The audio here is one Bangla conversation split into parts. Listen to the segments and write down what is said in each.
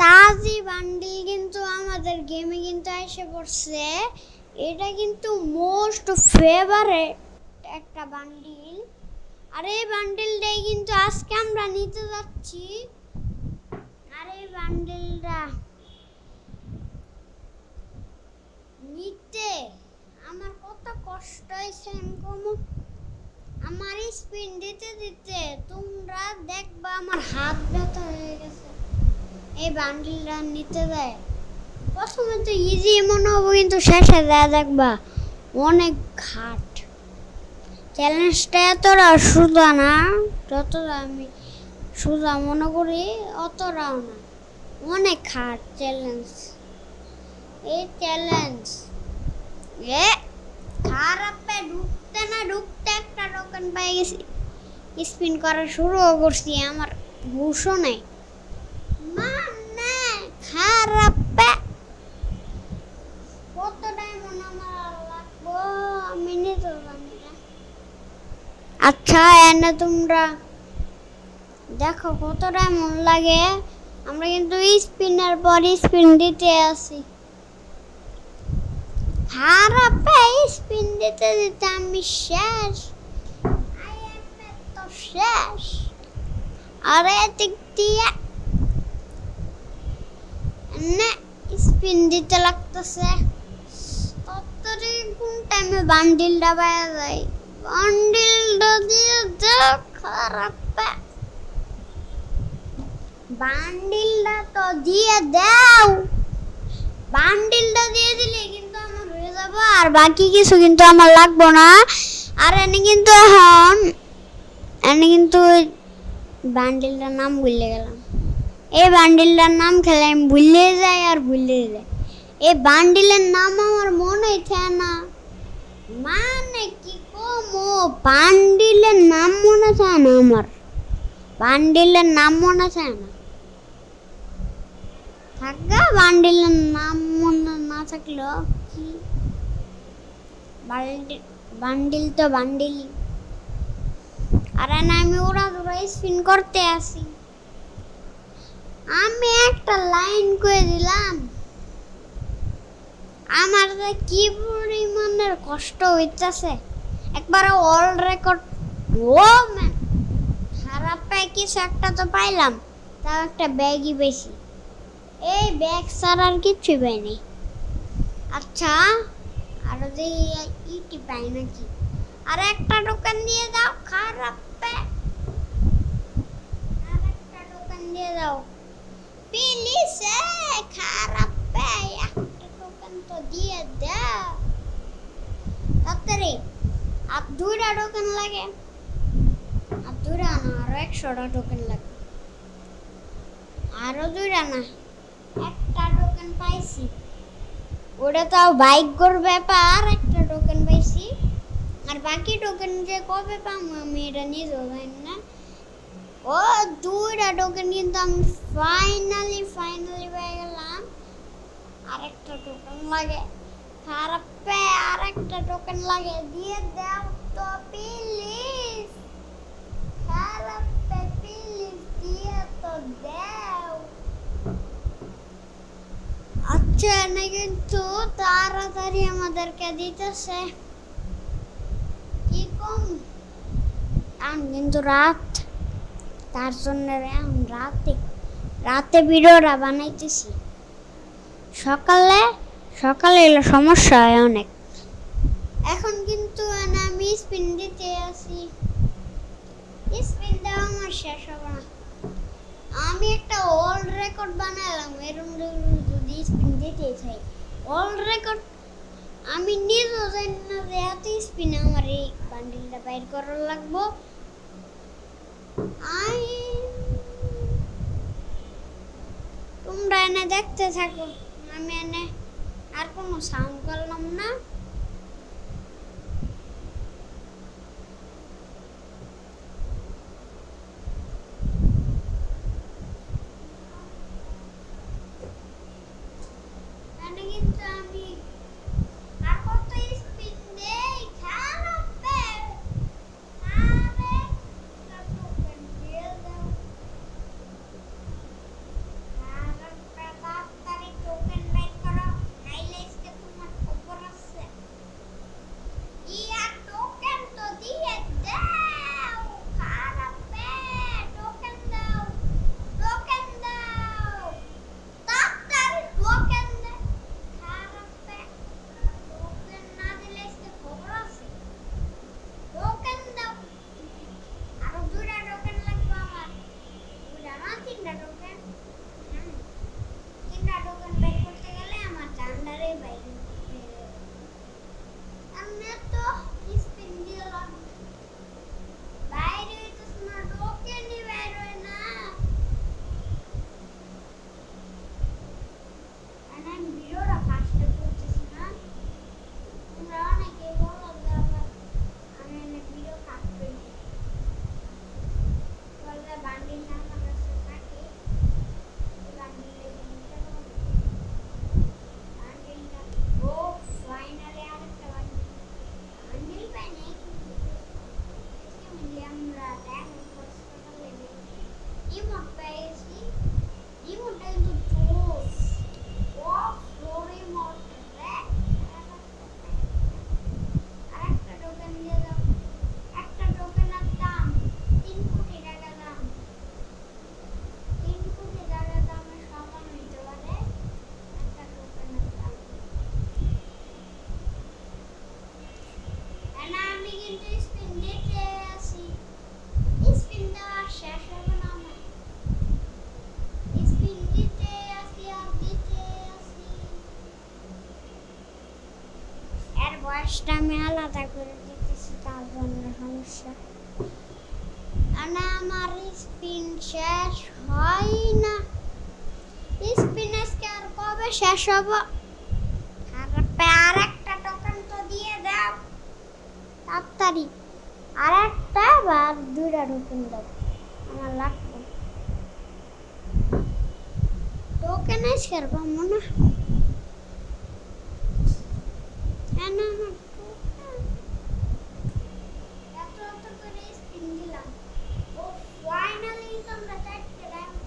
তাজি বান্ডিল কিন্তু আমাদের গেমে কিন্তু এসে পড়ছে। এটা কিন্তু মোস্ট ফেভারেট একটা বান্ডিল। আর এই বান্ডিলটাই কিন্তু আজকে আমরা নিতে যাচ্ছি। আর এই বান্ডিলটা নিতে আমার কত কষ্ট হয়েছে আমার স্পিন দিতে দিতে তোমরা দেখবা আমার হাত ব্যথা হয়ে গেছে। এই বান্ডিলটা নিতে দেয়। প্রথমে তো ইজি মনে হব, কিন্তু শেষে দেয় দেখবা অনেক ঘাট। চ্যালেঞ্জটা এতটা সোজা না, যতটা আমি সোজা মনে করি, অতটাও না। অনেক হার্ড চ্যালেঞ্জ এই চ্যালেঞ্জ এ খারাপে ঢুকতে না ঢুকতে একটা টোকেন পেয়ে গেছি। স্পিন করা শুরুও করছি, আমার হুশও নেই। খারাপে কত ডায়মন্ড আমার লাগবো আমি জানি না আচ্ছা এনে তোমরা দেখো কত ডায়মন্ড লাগে আমরা কিন্তু স্পিনের পর স্পিন দিতে আসি খারাপে স্পিন দিতে দিতে আমি শেষ শেষ আরে দিক দিয়ে না স্পিন দিতে লাগতেছে। তত্তরে কোন টাইমে বান্ডিলটা পাওয়া যায় বান্ডিলটা দিয়ে? দেখ খারাপে বান্ডিলটা তো দিয়ে দাও। বান্ডিলটা দিয়ে দিলে কিন্তু আমার হয়ে যাব, আর বাকি কিছু কিন্তু আমার লাগবো না। আর এনে কিন্তু এখন এনে কিন্তু বান্ডিলটার নাম ভুলে গেলাম। এই বান্ডিলটার নাম খেলে আমি ভুলে যাই আর ভুলে যাই। এই বান্ডিলের নাম আমার মনে থাকে না। মানে কি কম, বান্ডিলের নাম মনে থাকে না আমার। বান্ডিলের নাম মনে থাকে না। থাকা, বান্ডিলের নাম মনে না থাকলেও কি? বান্ডিল বান্ডিল তো বান্ডিলই আর আমি ওরা স্পিন করতে আসি। আমি একটা লাইন করে দিলাম। আমার কি পরিমাণের কষ্ট হইতেছে। একবার অল রেকর্ড ও ম্যাম, খারাপ পাই কিছু একটা তো পাইলাম, তাও একটা ব্যাগই বেশি। এই ব্যাগ ছাড়া আর কিচ্ছু পাইনি আচ্ছা আর যে ইটি পাই নাকি? আর একটা টোকেন দিয়ে দাও, খারাপ আর একটা টোকেন দিয়ে দাও। খারাপ পে একটা টোকেন তো দিয়ে দাও তাড়াতাড়ি আর দুইটা টোকেন লাগে আর দুইটা না আরও একশোটা টোকেন লাগে আরও দুইটা না একটা টোকেন পাইছি ওটা তাও বাইকগোর ব্যাপার একটা টোকেন পাইছি আর বাকি টোকেন যে কবে পাবো আমি এটা নিজেও জানি না ও দুইটা টোকেন কিন্তু আমি ফাইনালি ফাইনালি পেয়ে গেলাম। আরেকটা টোকেন লাগে। খারাপে আরেকটা টোকেন লাগে। দিয়ে দাও তো প্লিজ খারাপে প্লিজ দিয়ে তো দাও। আচ্ছা না কিন্তু তাড়াতাড়ি আমাদেরকে দিতেছে। কি কম? এখন কিন্তু রাত তার জন্য এখন রাতে রাতে ভিডিওটা বানাইতেছি। সকালে সকালে এলে সমস্যা হয় অনেক। এখন কিন্তু আমি স্পিন দিতে আসি স্পিন দেওয়া আমার শেষ হবে না। আমি একটা ওল্ড রেকর্ড বানালাম এরকম যদি স্পিন দিতে চাই। ওল্ড রেকর্ড আমি নিজেও জানি না যে এত স্পিন আমার এই বান্ডিলটা বাইর করার লাগবো। আই। তোমরা এনে দেখতে থাকো। আমি এনে আর কোনো সাউন্ড করলাম না। আলাদা করে দিতেছি তার জন্য সমস্যা মানে আমার স্পিন শেষ হয় না স্পিন আজকে আর কবে শেষ হব আর একটা টোকেন তো দিয়ে দাও তাড়াতাড়ি আর একটা বা দুইটা টোকেন দাও আমার লাগবে টোকেন আজকে আর পাবো না না না token। এত এত করে spin দিলাম। ও, finally তোমরা চারটে ram-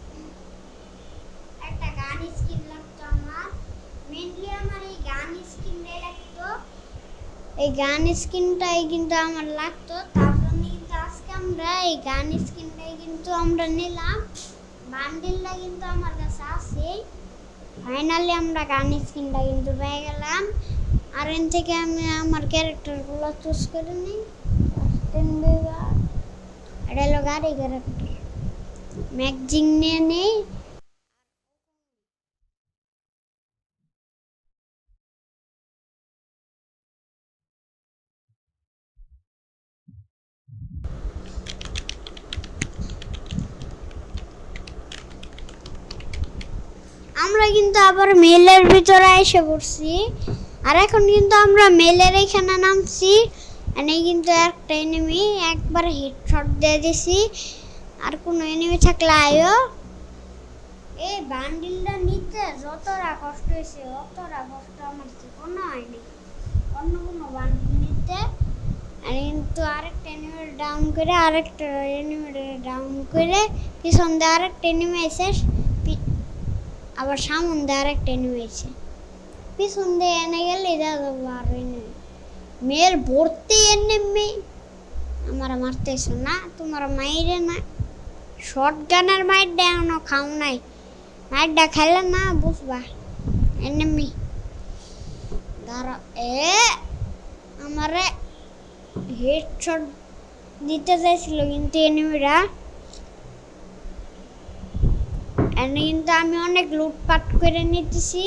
একটা গান স্কিন লাগতো আমার মেনলি আমার এই গান স্কিনটাই লাগতো এই গান স্কিনটাই কিন্তু আমার লাগতো তারপর কিন্তু আজকে আমরা এই গান স্কিনটাই কিন্তু আমরা নিলাম। বান্ডিলটা কিন্তু আমার কাছে আছে ফাইনালি আমরা গান স্কিনটা কিন্তু পেয়ে গেলাম। আর এন থেকে আমি আমার ক্যারেক্টারগুলো চুজ করে নিই। এটা হলো গাড়ি ক্যারেক্টার। ম্যাগজিং নিয়ে নেই। আমরা কিন্তু আবার মেলের ভিতরে এসে পড়ছি। আর এখন কিন্তু আমরা মেলের এখানে নামছি। এনে কিন্তু একটা এনিমি একবার হেডশট দিয়ে দিছি। আর কোনো এনিমি থাকলে আয়ো। এই বান্ডিলটা নিতে যতটা কষ্ট হয়েছে, অতটা কষ্ট আমার কোনো হয়নি। অন্য কোনো বান্ডিল নিতে। আর কিন্তু আরেকটা এনিমি ডাউন করে, আরেকটা এনিমি ডাউন করে, পিছন দিয়ে আরেকটা এনিমি এসে আবার সামন দিয়ে এনিমি এসে পিছন দিয়ে এনে গেলে দাদা আর মেয়ের ভর্তি এনিমি আমার মারতেছো না, তোমার মাইরে না শর্ট গানের মাইরটা এখনও খাও নাই, মাইরটা খাইলে না বুঝবা এনিমি দাঁড়া, এ, আমারে হেডশট দিতে চাইছিল কিন্তু এনিমিরা এনে কিন্তু আমি অনেক লুটপাট করে নিতেছি।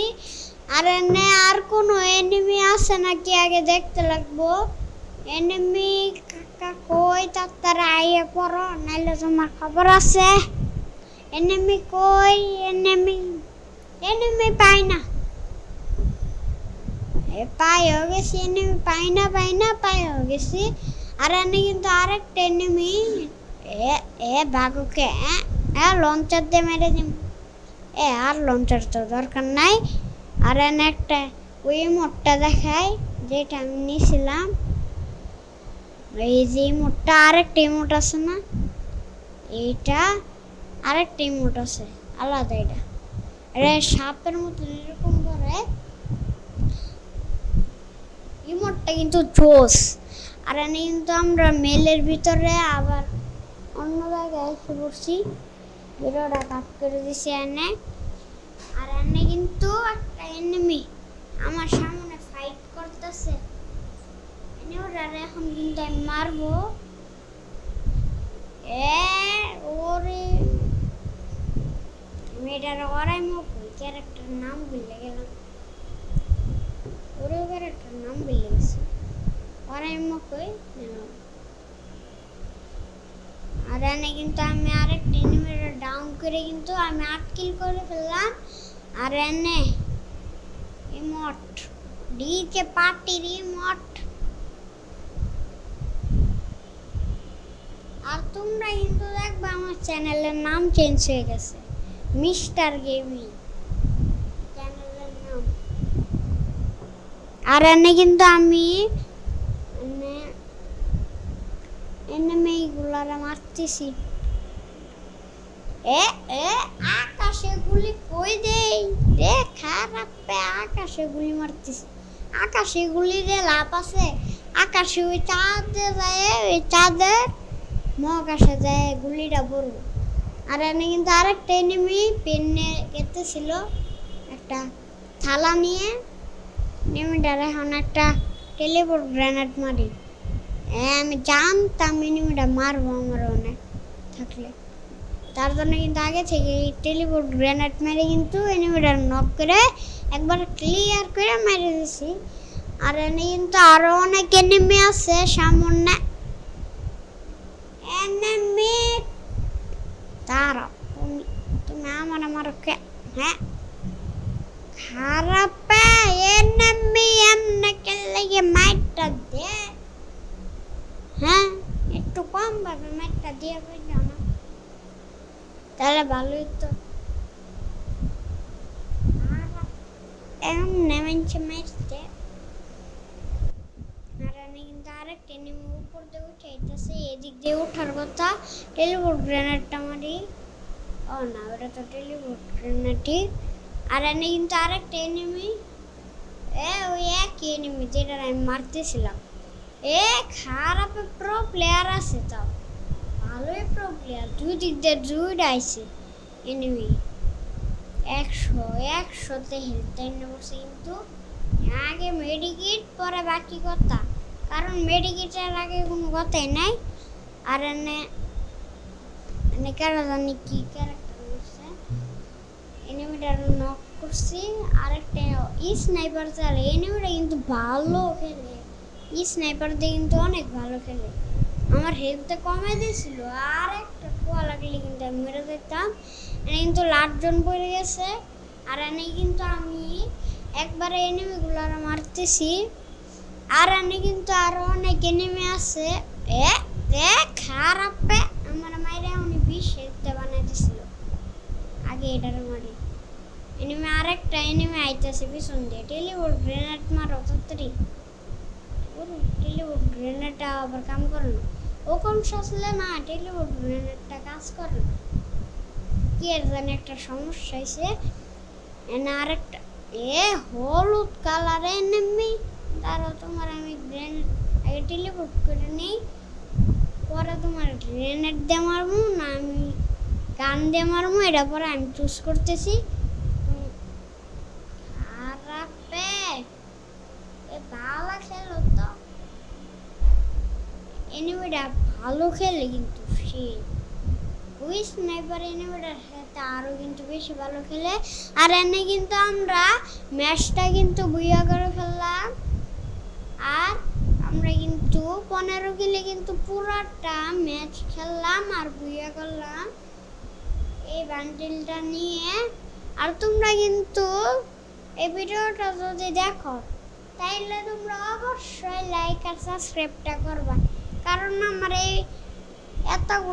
আর এনে আর কোনো এনিমি আছে নাকি আগে দেখতে লাগবো? এনিমি কাকা কই? তাড়াতাড়ি আইয়ে পড়ো, নাইলে তোমার খবর আছে। এনিমি কই? এনিমি এনিমি পাই না। এ পাই হয়ে গেছি এনিমি পাই না পাই না, পাই হয়ে গেছি। আর এনে কিন্তু আরেকটা এনিমি এ এ বাগুকে এ লঞ্চার দিয়ে মেরে দিম এ, আর লঞ্চার তো দরকার নাই। আর এনে একটা ওই মোটটা দেখায় যেটা আমি নিয়েছিলাম। এই যে ইমোটটা আরেকটা ইমোট আছে না? এইটা আরেকটা ইমোট আছে, আলাদা এটা। এটা সাপের মতন এরকম করে ইমোটটা কিন্তু জোস। আর এনে কিন্তু আমরা মেলের ভিতরে আবার অন্য জায়গায় এসে পড়ছি। ভিডিওটা কাট করে দিছি এনে আর এনে কিন্তু একটা এনিমি আমার সামনে ফাইট করতেছে। এনে ওরা এখন কিন্তু আমি মারবো। এ, ওরে। আমি এটার ওরাই মুখ ক্যারেক্টার নাম ভুলে গেলাম। ওরে ক্যারেক্টার নাম ভুলে গেছি। ওরাই মুখ আর এনে কিন্তু আমি আরেকটা এনিমিটা ডাউন করে কিন্তু আমি আট কিল করে ফেললাম। আর এনে ইমোট ডিকে পার্টির ইমোট আর তোমরা কিন্তু দেখবে আমার চ্যানেলের নাম চেঞ্জ হয়ে গেছে। মিস্টার গেমিং চ্যানেলের নাম। আর এনে কিন্তু আমি এনে এনে মেয়েগুলারে মারতেছি। এ এ আকাশে গুলি কই দেই? রে, খারাপ আকাশে গুলি মারতেছি আকাশে গুলি রে লাভ আছে। আকাশে ওই চাঁদে যায়, ওই চাঁদের মহাকাশে যায়, গুলিটা বড় আর এনে কিন্তু আরেকটা এনিমি পেনে কেটেছিল একটা থালা নিয়ে। এনিমিটার এখন একটা টেলিপোর্ট গ্রেনেড মারি। আমি জানতাম এনিমিটা মারবো আমার অনেক থাকলে। তার জন্য কিন্তু আগে থেকে টেলিপোর্ট গ্রেনেড মেরে কিন্তু এনিমিটার নক করে একবার ক্লিয়ার করে মেরে দিছি। আর এনে কিন্তু আরও অনেক এনিমি আছে, সামনে এনিমি তারা তুমি তুমি আমার আমার কে হ্যাঁ খারাপ এনিমি এমনে কেলে গিয়ে মাইটটা দে হ্যাঁ একটু কম ভাবে মাইটটা দিয়ে বুঝলো না তাহলে ভালোই তো এমনে মানছে মারতে আর আমি কিন্তু আরেকটা নেমে উপর উঠে এদিক দিয়ে ওঠার কথা। টেলিপোর্ট গ্রেনেডটা মারি ও না, ওটা তো টেলিপোর্ট গ্রেনেডই আর এনে কিন্তু আরেকটা এনিমি এ, ওই একই এনিমি যেটা আমি মারতেছিলাম। এ, খারাপ প্রো প্লেয়ার আছে তাও ভালোই প্রো প্লেয়ার দুই দিক দিয়ে দুইটা আইছে এনিমি একশো, একশোতে হেলতে বসে কিন্তু। আগে মেডিকেট পরে বাকি কথা। কারণ মেডিকেটের আগে কোনো কথাই নাই। আর এনে এনে কারা জানি কি ক্যারেক্টার করছে। এনিমিটার নক করছি। আরেকটা ই স্নাইপার চালে এনিমিটা কিন্তু ভালো খেলে। ই স্নাইপার দিয়ে কিন্তু অনেক ভালো খেলে। আমার হেলথে কমে দিয়েছিল। আর একটা কুয়া লাগলে কিন্তু আমি মেরে দিতাম। এনে কিন্তু লাটজন পড়ে গেছে। আর এনে কিন্তু আমি একবারে এনিমিগুলো মারতেছি। আর এনে কিন্তু আরও অনেক এনিমি আছে। এ এ, খারাপে আমার মাইরে উনি বিষ হেলতে বানাই দিছিল। আগে এটার মারি। এনিমি আরেকটা এনিমি আইতেছে পিছন দিয়ে। টেলিবোর্ড গ্রেনেড মারো, তাড়াতাড়ি। টেলিবোর্ড গ্রেনেডটা আবার কাম করে না ও কোন সাজলে না টেলিবোর্ড গ্রেনেডটা কাজ করে না কি এর জানি, একটা সমস্যা হয়েছে এনে আরেকটা এ, হলুদ কালারে এনিমি তারও তোমার আমি গ্রেনেড আগে টেলিপোর্ট করে নিই, পরে তোমার গ্রেনেড দিয়ে মারবো, না আমি গান দিয়ে মারবো, এটা পরে আমি চুজ করতেছি। ভালো এনিমিটা ভালো খেলে কিন্তু সে। ওই স্নাইপার এনিমিটার সাথে আরও কিন্তু বেশি ভালো খেলে। আর এনে কিন্তু আমরা ম্যাচটা কিন্তু বুইয়া করে ফেললাম। আর আমরা কিন্তু পনেরো কিলে কিন্তু পুরাটা ম্যাচ খেললাম আর বুইয়া করলাম। এই বান্ডিলটা নিয়ে। আর তোমরা কিন্তু এই ভিডিওটা যদি দেখো, তাইলে তোমরা অবশ্যই লাইক আর সাবস্ক্রাইবটা করবা। কারণ আমার এই এতগুলো